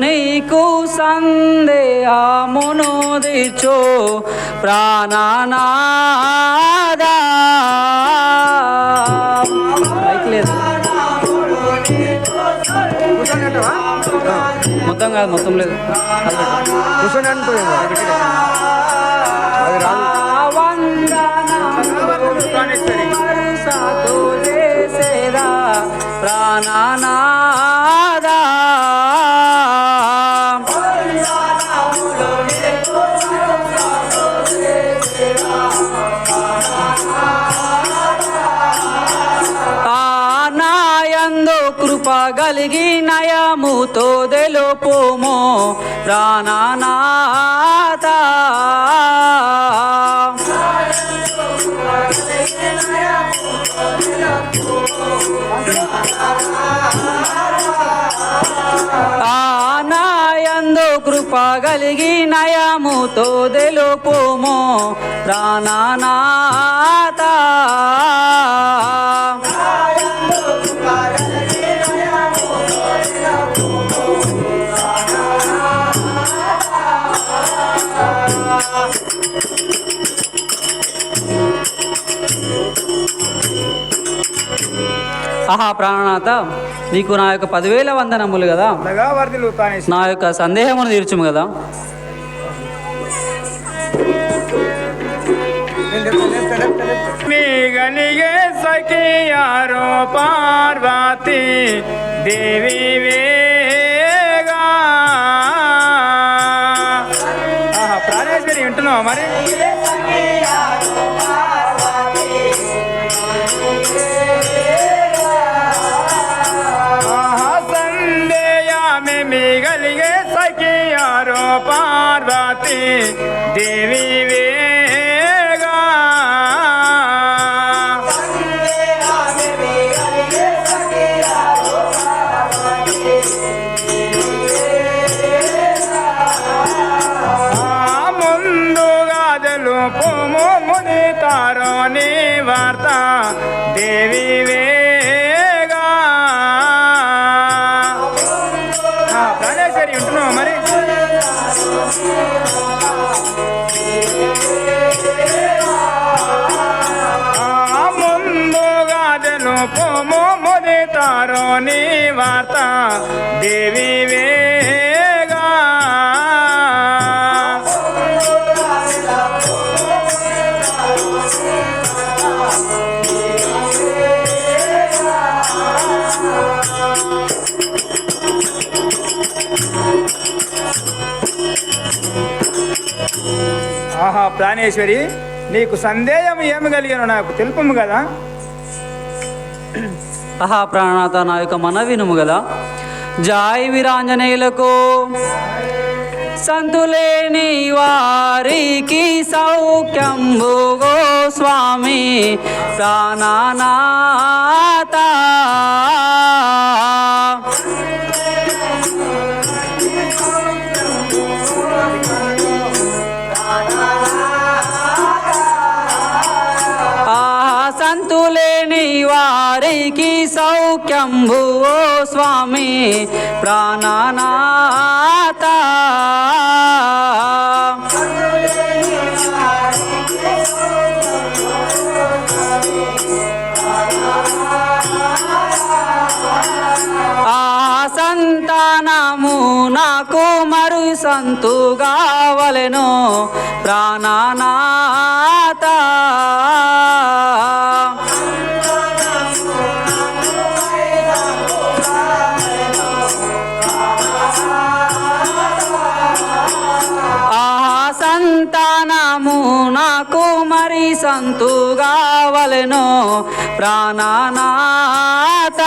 నీకు సందేహమును దిచో ప్రాణనాదా మొత్తం కాదు మొత్తం లేదు. కూర్చొని అంటున్నావు అది రాదు వరుసతో ప్రాణనాథ. ఆనాయందు కృప కలిగి నయముతో తెలుపుము ప్రాణనాథ. ఆహా ప్రాణనాథ నీకు నా యొక్క పదివేల వందనములు కదా. నా యొక్క సందేహమును తీర్చుము కదా. గనిగే సఖియారో పార్వతి దేవి వేగా. ఆహా, ప్రాణేశ్వరి వింటున్నావా మరి? దేవి వేగా. ఆ ముందుగా తెలుపుము నీ వార్త. దేవి వే నీ వార్త దేవి వేగా. ఆహా ప్రాణేశ్వరి నీకు సందేహం ఏమి కలిగాను నాకు తెలుపము కదా. ఆహా ప్రాణాత నా యొక్క మన వినుము కదా జాయ్ వీరాంజనేయులకు సంతులేని వారికి సౌఖ్యంబు గో స్వామి ప్రాణనాథ వారికి స్వామి ప్రాణనాథ. ఆ సంతానము నాకు మరు సంతుగా వలెను ప్రాణనాథ సంతు కావలెను ప్రాణనాథ.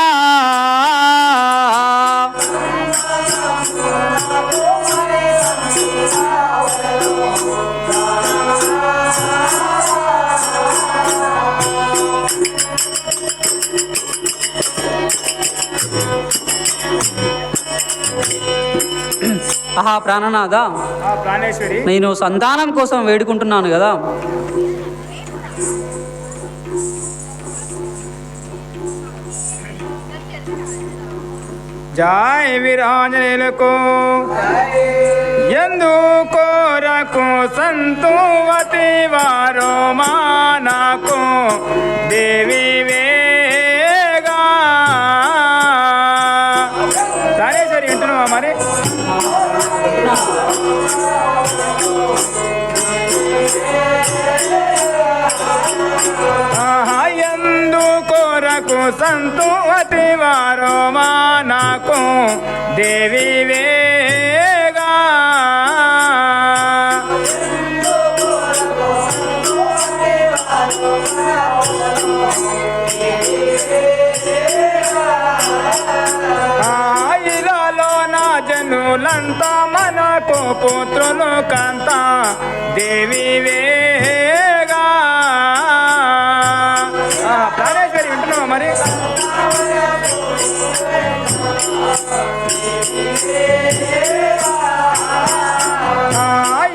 ఆహా ప్రాణనాథ. నేను సంతానం కోసం వేడుకుంటున్నాను కదా. జాయ్ వీరాంజనేయులకు ఎందు కోరకు సంతువతి వారో మానకు. దేవి వేగా. రాజేశ్వరి వింటున్నావా మరి? ఆహా, ఎందు కొరకు సంతువతి వారో మానకు దేవి వేగా. ఇలాలో నా జనులంతా మనకు పుత్రులు కంత. దేవి వే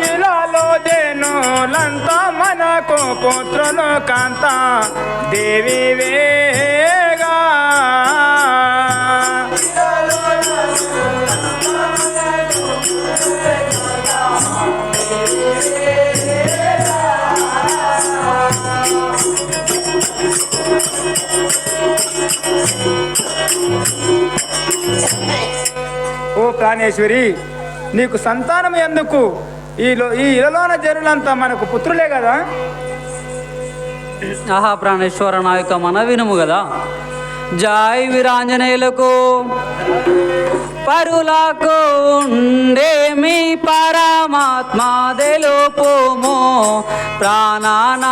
ఇలాలో జనులంతా మనకు పుత్రులు కాంత. దేవి వేగా. ఓ ప్రాణేశ్వరి నీకు సంతానం ఎందుకు? ఈ ఈ ఇలలోన జనులంతా మనకు పుత్రులే కదా? ఆహా ప్రాణేశ్వర నా యొక్క మన వినుము కదా? జాయ్ వీరాంజనేయులకు పరులకు ఉండే మీ పరమాత్మ తెలుపుము ప్రాణనాథ.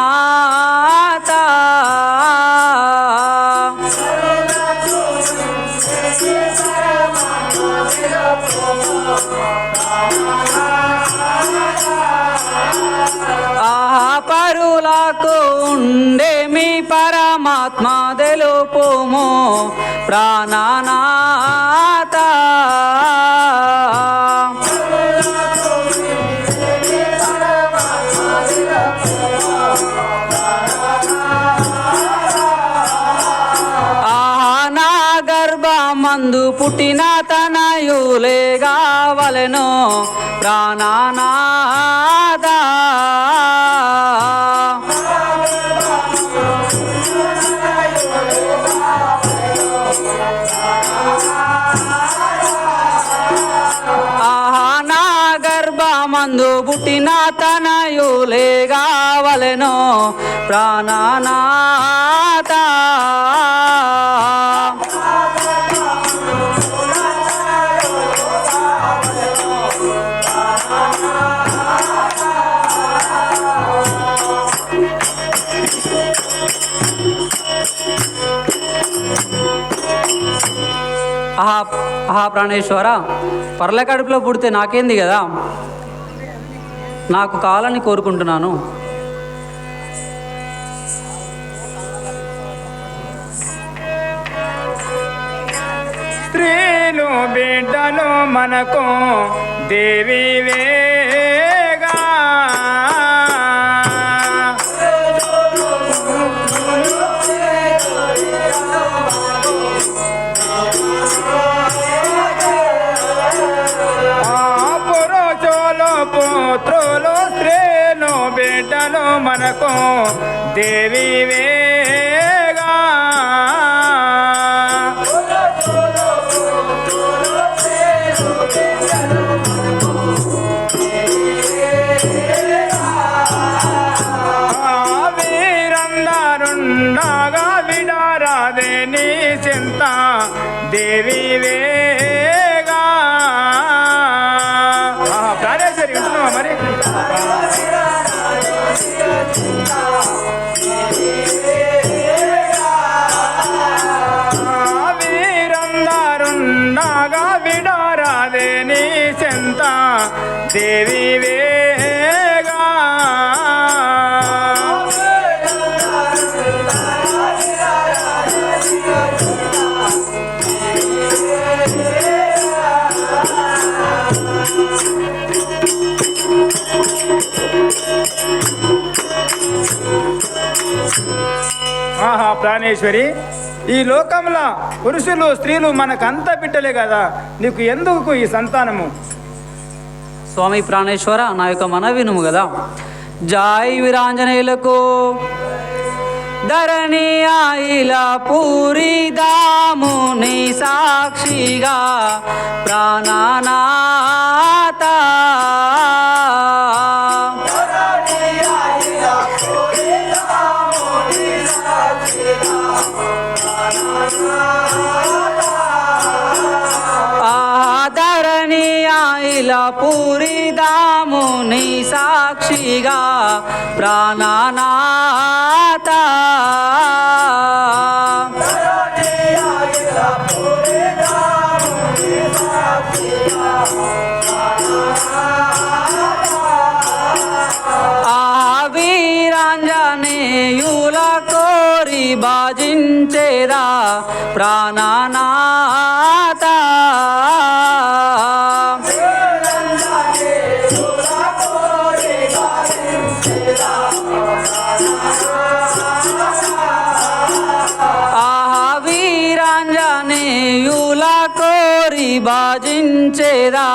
పరులకు ఉండే మీ పరమాత్మ తెలుపుము. ప్రాణనాథ. ఆహా నా గర్భమందు పుట్టిన తనయులే కావలెను ప్రాణనాథ ఆహా పుట్టిన తనయులే కావలెను ప్రాణానా ఆహా ఆహా ప్రాణేశ్వర పర్ల కడుపులో పుడితే నాకేంది కదా? నాకు కావాలని కోరుకుంటున్నాను. స్త్రీలు బిడ్డలు మనకు దేవి బిడ్డలు మనకు దేవి చింత దేవి వేగా. ఆహా ప్రాణేశ్వరి ఈ లోకంలో పురుషులు స్త్రీలు మనకంతా బిడ్డలే కదా. నీకు ఎందుకు ఈ సంతానము? స్వామి ప్రాణేశ్వర నా యొక్క మన వినుము కదా. జాయ్ వీరాంజనేయులకు. ధరణి ఆయిలా పూరి దాముని సాక్షిగా ప్రాణానా ఆయిల దాముని సాక్షిగా ప్రాణనాథ. ఆ కోరి బాజించేదా ప్రాణనా వీరాంజనేయుల కోరి బాజించేదా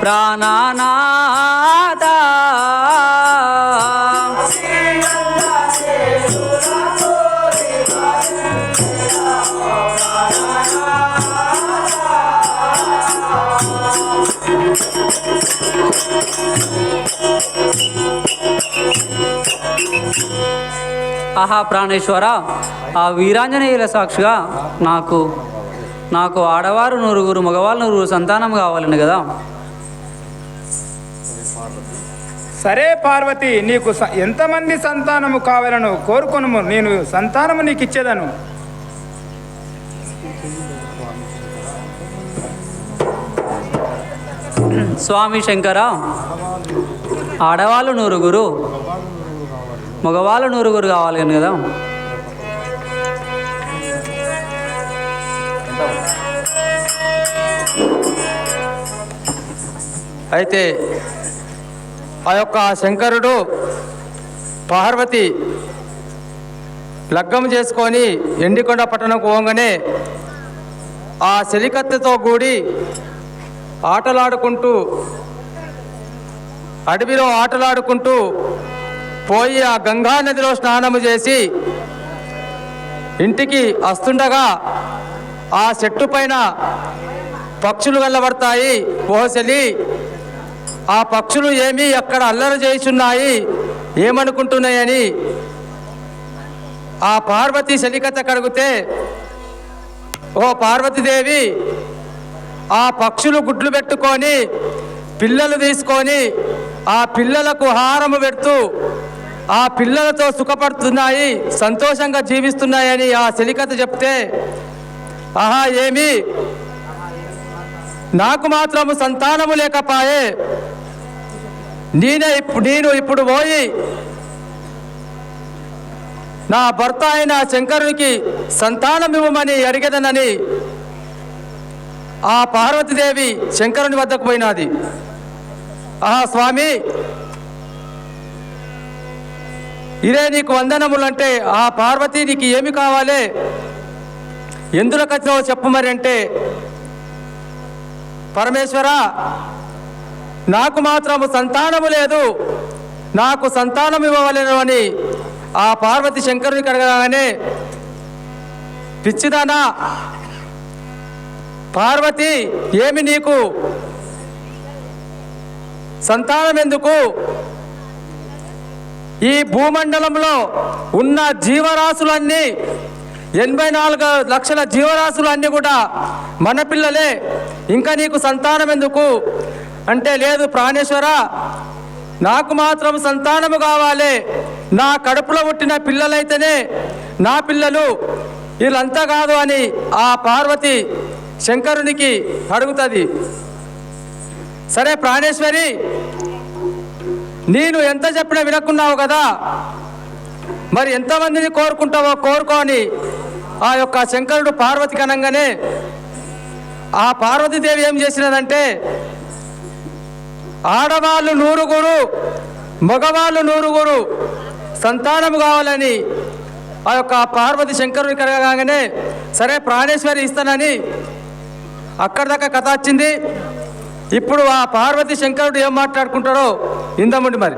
ప్రాణనాథ. ఆహా ప్రాణేశ్వర ఆ వీరాంజనేయుల సాక్షిగా నాకు నాకు ఆడవారు నూరుగురు మగవాళ్ళు నూరుగురు సంతానం కావాలని కదా? సరే పార్వతి నీకు ఎంతమంది సంతానము కావాలను కోరుకొనుము. నేను సంతానము నీకు ఇచ్చేదను స్వామి శంకర ఆడవాళ్ళు నూరుగురు మగవాళ్ళు నూరుగురు కావాలి కదా? అయితే ఆ యొక్క శంకరుడు పార్వతి లగ్గం చేసుకొని ఎండికొండ పట్టణంకు పోగానే ఆ చెలికత్తెతో కూడి ఆటలాడుకుంటూ అడవిలో ఆటలాడుకుంటూ పోయి ఆ గంగా నదిలో స్నానము చేసి ఇంటికి వస్తుండగా ఆ చెట్టు పైన పక్షులు వెళ్ళబడతాయి పోసలి ఆ పక్షులు ఏమి అక్కడ అల్లరి చేస్తున్నాయి ఏమనుకుంటున్నాయని? ఆ పార్వతి శలికత కడిగితే ఓ పార్వతీదేవి ఆ పక్షులు గుడ్లు పెట్టుకొని పిల్లలు తీసుకొని ఆ పిల్లలకు హారము పెడుతూ ఆ పిల్లలతో సుఖపడుతున్నాయి సంతోషంగా జీవిస్తున్నాయని ఆ శలికత చెప్తే ఆహా ఏమి? నాకు మాత్రము సంతానము లేకపాయే. నేనే ఇప్పుడు నేను ఇప్పుడు పోయి నా భర్త అయిన శంకరునికి సంతానం ఇవ్వమని అడిగదనని ఆ పార్వతీదేవి శంకరుని వద్దకు పోయినది. ఆహా స్వామి! ఇదే నీకు వందనములంటే ఆ పార్వతి నీకు ఏమి కావాలి? ఎందులో వచ్చినావో చెప్పు మరి అంటే పరమేశ్వర! నాకు మాత్రము సంతానము లేదు. నాకు సంతానం ఇవ్వవలేను అని ఆ పార్వతి శంకరుని అడగగానే పిచ్చిదానా పార్వతి ఏమి నీకు? సంతానం ఎందుకు ఈ భూమండలంలో ఉన్న జీవరాశులన్నీ ఎనభై నాలుగు లక్షల జీవరాశులు అన్నీ కూడా మన పిల్లలే. ఇంకా నీకు సంతానం ఎందుకు అంటే లేదు ప్రాణేశ్వర నాకు మాత్రం సంతానము కావాలి. నా కడుపులో పుట్టిన పిల్లలైతేనే నా పిల్లలు వీళ్ళంతా కాదు అని ఆ పార్వతి శంకరునికి అడుగుతుంది. సరే ప్రాణేశ్వరి నేను ఎంత చెప్పినా వినకున్నావు కదా? మరి ఎంతమందిని కోరుకుంటావో కోరుకోని ఆ యొక్క శంకరుడు పార్వతికి అనగానే ఆ పార్వతీదేవి ఏం చేసినదంటే ఆడవాళ్ళు నూరుగురు మగవాళ్ళు నూరుగురు సంతానం కావాలని ఆ యొక్క పార్వతి శంకరుని కలగగానే సరే ప్రాణేశ్వరి ఇస్తానని అక్కడి దాకా కథ వచ్చింది. ఇప్పుడు ఆ పార్వతి శంకరుడు ఏం మాట్లాడుకుంటాడో ఇందముండి మరి.